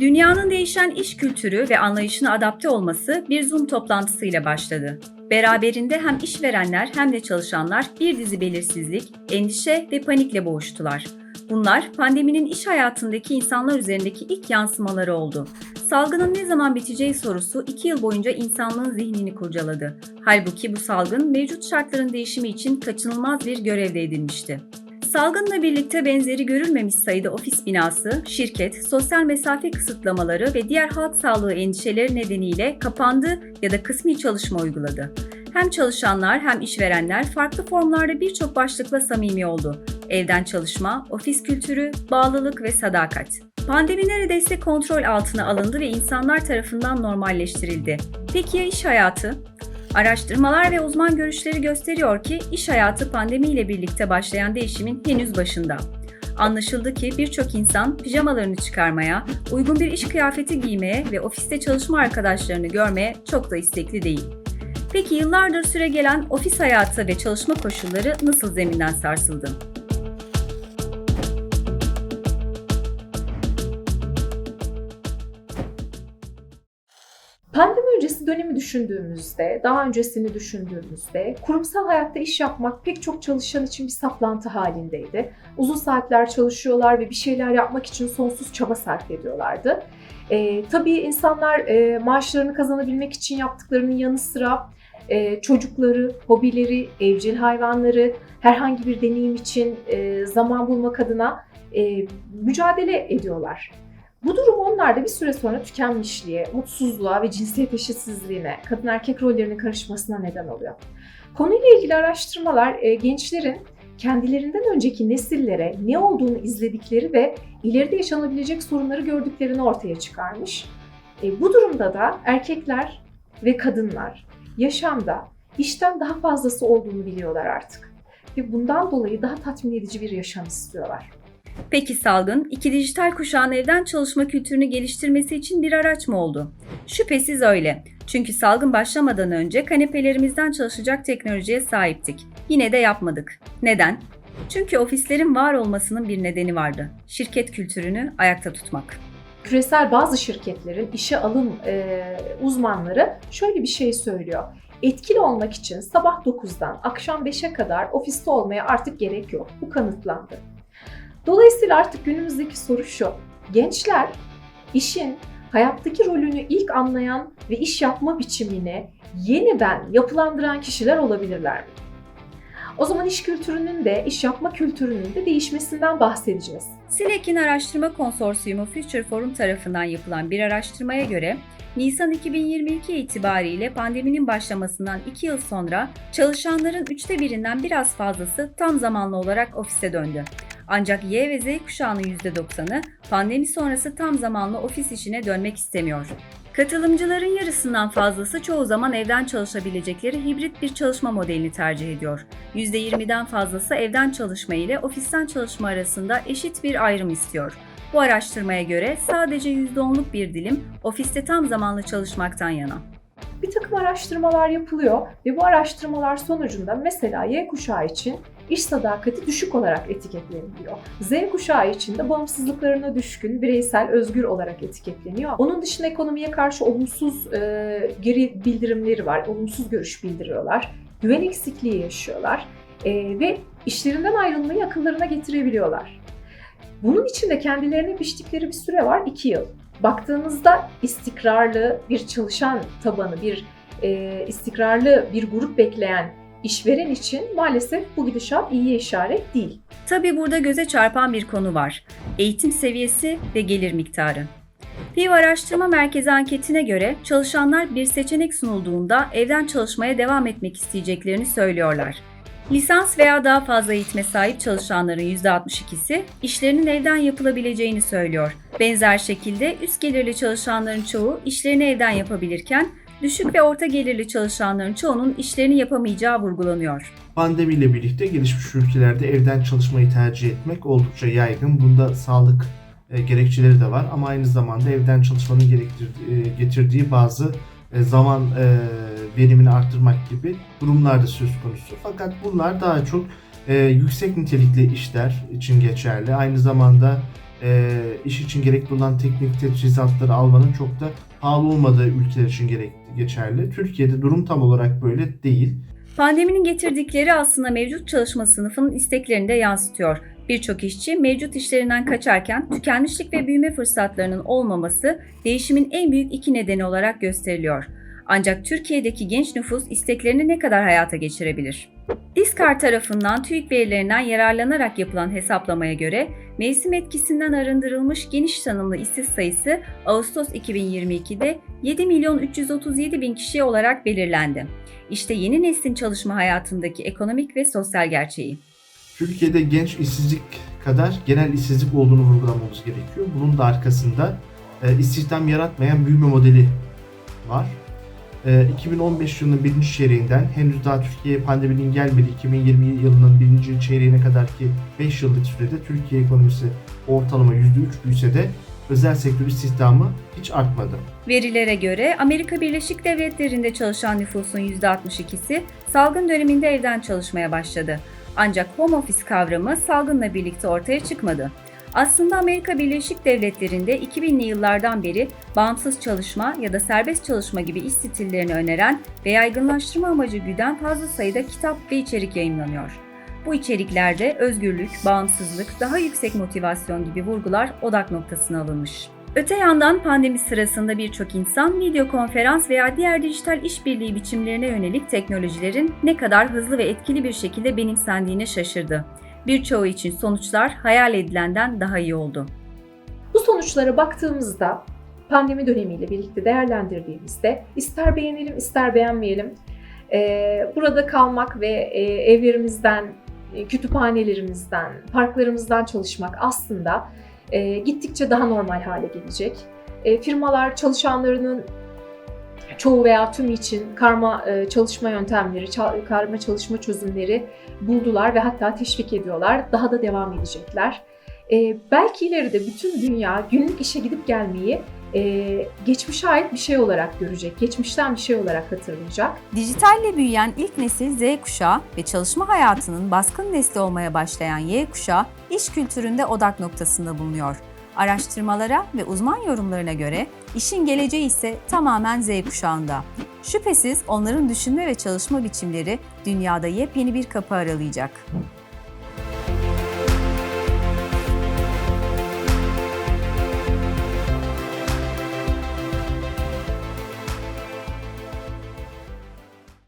Dünyanın değişen iş kültürü ve anlayışına adapte olması bir Zoom toplantısıyla başladı. Beraberinde hem işverenler hem de çalışanlar bir dizi belirsizlik, endişe ve panikle boğuştular. Bunlar pandeminin iş hayatındaki insanlar üzerindeki ilk yansımaları oldu. Salgının ne zaman biteceği sorusu iki yıl boyunca insanlığın zihnini kurcaladı. Halbuki bu salgın mevcut şartların değişimi için kaçınılmaz bir görevde edilmişti. Salgınla birlikte benzeri görülmemiş sayıda ofis binası, şirket, sosyal mesafe kısıtlamaları ve diğer halk sağlığı endişeleri nedeniyle kapandı ya da kısmi çalışma uyguladı. Hem çalışanlar hem işverenler farklı formlarda birçok başlıkla samimi oldu. Evden çalışma, ofis kültürü, bağlılık ve sadakat. Pandemi neredeyse kontrol altına alındı ve insanlar tarafından normalleştirildi. Peki ya iş hayatı? Araştırmalar ve uzman görüşleri gösteriyor ki iş hayatı pandemiyle birlikte başlayan değişimin henüz başında. Anlaşıldı ki birçok insan pijamalarını çıkarmaya, uygun bir iş kıyafeti giymeye ve ofiste çalışma arkadaşlarını görmeye çok da istekli değil. Peki yıllardır süre gelen ofis hayatı ve çalışma koşulları nasıl zeminden sarsıldı? Pandemi öncesi dönemi düşündüğümüzde, daha öncesini düşündüğümüzde kurumsal hayatta iş yapmak pek çok çalışan için bir saplantı halindeydi. Uzun saatler çalışıyorlar ve bir şeyler yapmak için sonsuz çaba sarf ediyorlardı. Ee, tabii insanlar e, maaşlarını kazanabilmek için yaptıklarının yanı sıra e, çocukları, hobileri, evcil hayvanları, herhangi bir deneyim için e, zaman bulmak adına e, mücadele ediyorlar. Bu durum onlarda bir süre sonra tükenmişliğe, mutsuzluğa ve cinsiyet eşitsizliğine, kadın erkek rollerinin karışmasına neden oluyor. Konuyla ilgili araştırmalar e, gençlerin kendilerinden önceki nesillere ne olduğunu izledikleri ve ileride yaşanabilecek sorunları gördüklerini ortaya çıkarmış. E, bu durumda da erkekler ve kadınlar yaşamda işten daha fazlası olduğunu biliyorlar artık. Ve bundan dolayı daha tatmin edici bir yaşam istiyorlar. Peki salgın, iki dijital kuşağın evden çalışma kültürünü geliştirmesi için bir araç mı oldu? Şüphesiz öyle. Çünkü salgın başlamadan önce kanepelerimizden çalışacak teknolojiye sahiptik. Yine de yapmadık. Neden? Çünkü ofislerin var olmasının bir nedeni vardı. Şirket kültürünü ayakta tutmak. Küresel bazı şirketlerin işe alım e, uzmanları şöyle bir şey söylüyor. Etkili olmak için sabah 9'dan akşam 5'e kadar ofiste olmaya artık gerek yok. Bu kanıtlandı. Dolayısıyla artık günümüzdeki soru şu. Gençler işin hayattaki rolünü ilk anlayan ve iş yapma biçimini yeniden yapılandıran kişiler olabilirler mi? O zaman iş kültürünün de, iş yapma kültürünün de değişmesinden bahsedeceğiz. Silek'in araştırma konsorsiyumu Future Forum tarafından yapılan bir araştırmaya göre Nisan 2022 itibariyle pandeminin başlamasından 2 yıl sonra çalışanların üçte birinden biraz fazlası tam zamanlı olarak ofise döndü. Ancak Y ve Z kuşağının %90'ı pandemi sonrası tam zamanlı ofis işine dönmek istemiyor. Katılımcıların yarısından fazlası çoğu zaman evden çalışabilecekleri hibrit bir çalışma modelini tercih ediyor. %20'den fazlası evden çalışma ile ofisten çalışma arasında eşit bir ayrım istiyor. Bu araştırmaya göre sadece %10'luk bir dilim ofiste tam zamanlı çalışmaktan yana. Bir takım araştırmalar yapılıyor ve bu araştırmalar sonucunda mesela Y kuşağı için iş sadakati düşük olarak etiketleniliyor. Z kuşağı için de bağımsızlıklarına düşkün, bireysel, özgür olarak etiketleniyor. Onun dışında ekonomiye karşı olumsuz e, geri bildirimleri var, olumsuz görüş bildiriyorlar. Güven eksikliği yaşıyorlar e, ve işlerinden ayrılmayı akıllarına getirebiliyorlar. Bunun için de kendilerine biçtikleri bir süre var, 2 yıl. Baktığınızda istikrarlı bir çalışan tabanı, bir e, istikrarlı bir grup bekleyen işveren için maalesef bu gidişat iyiye işaret değil. Tabi burada göze çarpan bir konu var. Eğitim seviyesi ve gelir miktarı. Piv Araştırma Merkezi anketine göre çalışanlar bir seçenek sunulduğunda evden çalışmaya devam etmek isteyeceklerini söylüyorlar. Lisans veya daha fazla eğitime sahip çalışanların %62'si işlerinin evden yapılabileceğini söylüyor. Benzer şekilde üst gelirli çalışanların çoğu işlerini evden yapabilirken düşük ve orta gelirli çalışanların çoğunun işlerini yapamayacağı vurgulanıyor. Pandemiyle birlikte gelişmiş ülkelerde evden çalışmayı tercih etmek oldukça yaygın. Bunda sağlık e, gerekçeleri de var ama aynı zamanda evden çalışmanın e, getirdiği bazı e, zaman verimini arttırmak gibi durumlar da söz konusu. Fakat bunlar daha çok yüksek nitelikli işler için geçerli. Aynı zamanda e, iş için gerekli olan teknik teçhizatları almanın çok da pahalı olmadığı ülkeler için gerek, geçerli. Türkiye'de durum tam olarak böyle değil. Pandeminin getirdikleri aslında mevcut çalışma sınıfının isteklerini de yansıtıyor. Birçok işçi mevcut işlerinden kaçarken tükenmişlik ve büyüme fırsatlarının olmaması değişimin en büyük iki nedeni olarak gösteriliyor. Ancak Türkiye'deki genç nüfus isteklerini ne kadar hayata geçirebilir? Diskar tarafından TÜİK verilerinden yararlanarak yapılan hesaplamaya göre mevsim etkisinden arındırılmış geniş tanımlı işsiz sayısı Ağustos 2022'de 7 milyon 337 bin kişi olarak belirlendi. İşte yeni neslin çalışma hayatındaki ekonomik ve sosyal gerçeği. Türkiye'de genç işsizlik kadar genel işsizlik olduğunu vurgulamamız gerekiyor. Bunun da arkasında e, istihdam yaratmayan büyüme modeli var. E, 2015 yılının birinci çeyreğinden henüz daha Türkiye'ye pandeminin gelmediği 2020 yılının birinci çeyreğine kadar ki 5 yıllık sürede Türkiye ekonomisi ortalama %3 büyüse de özel sektör istihdamı hiç artmadı. Verilere göre Amerika Birleşik Devletleri'nde çalışan nüfusun %62'si salgın döneminde evden çalışmaya başladı. Ancak home office kavramı salgınla birlikte ortaya çıkmadı. Aslında Amerika Birleşik Devletleri'nde 2000'li yıllardan beri bağımsız çalışma ya da serbest çalışma gibi iş stillerini öneren ve yaygınlaştırma amacı güden fazla sayıda kitap ve içerik yayınlanıyor. Bu içeriklerde özgürlük, bağımsızlık, daha yüksek motivasyon gibi vurgular odak noktasına alınmış. Öte yandan pandemi sırasında birçok insan video konferans veya diğer dijital işbirliği biçimlerine yönelik teknolojilerin ne kadar hızlı ve etkili bir şekilde benimsendiğine şaşırdı. Birçoğu için sonuçlar hayal edilenden daha iyi oldu. Bu sonuçlara baktığımızda pandemi dönemiyle birlikte değerlendirdiğimizde ister beğenelim ister beğenmeyelim e, burada kalmak ve e, evlerimizden, e, kütüphanelerimizden, parklarımızdan çalışmak aslında gittikçe daha normal hale gelecek. Firmalar çalışanlarının çoğu veya tümü için karma e, çalışma yöntemleri, karma çalışma çözümleri buldular ve hatta teşvik ediyorlar. Daha da devam edecekler. E, belki ileride bütün dünya günlük işe gidip gelmeyi e, geçmişe ait bir şey olarak görecek, geçmişten bir şey olarak hatırlayacak. Dijitalle büyüyen ilk nesil Z kuşağı ve çalışma hayatının baskın nesli olmaya başlayan Y kuşağı iş kültüründe odak noktasında bulunuyor. Araştırmalara ve uzman yorumlarına göre işin geleceği ise tamamen Z kuşağında. Şüphesiz onların düşünme ve çalışma biçimleri dünyada yepyeni bir kapı aralayacak.